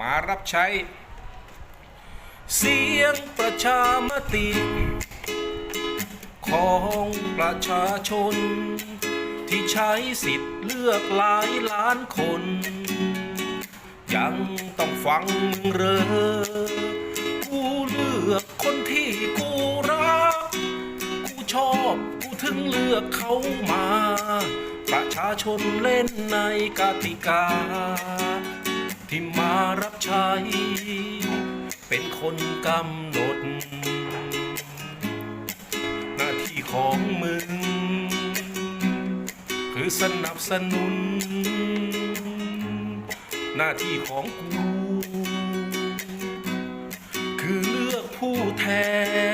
มารับใช้ เสียงประชามติ ของประชาชน ที่ใช้สิทธิ์เลือกหลายล้านคน ยังต้องฟังเรอกูเลือกคนที่กูรัก กูชอบกูถึงเลือกเขามาประชาชนเล่นในกติกา ที่มารับใช้ เป็นคนกำหนด หน้าที่ของมึง คือสนับสนุน หน้าที่ของกู คือเลือกผู้แทน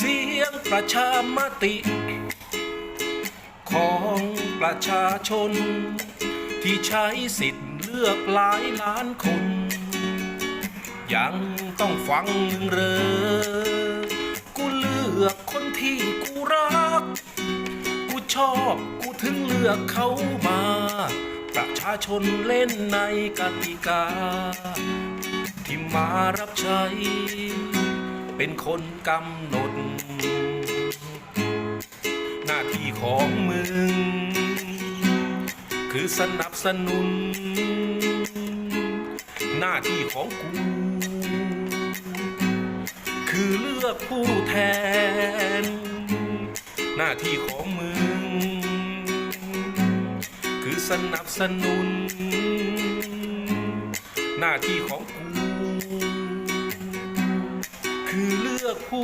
เสียงประชามติ ของประชาชน ที่ใช้สิทธิ์เลือกหลายล้านคน ยังต้องฟังเรอกูเลือกคนที่กูรัก กูชอบกูถึงเลือกเขามา ประชาชนเล่นในกติกา ที่มารับใช้ เป็นคนกำหนด หน้าที่ของมึง คือสนับสนุน หน้าที่ของกู คือเลือกผู้แทน หน้าที่ของมึง คือสนับสนุน หน้าที่ของกู Khu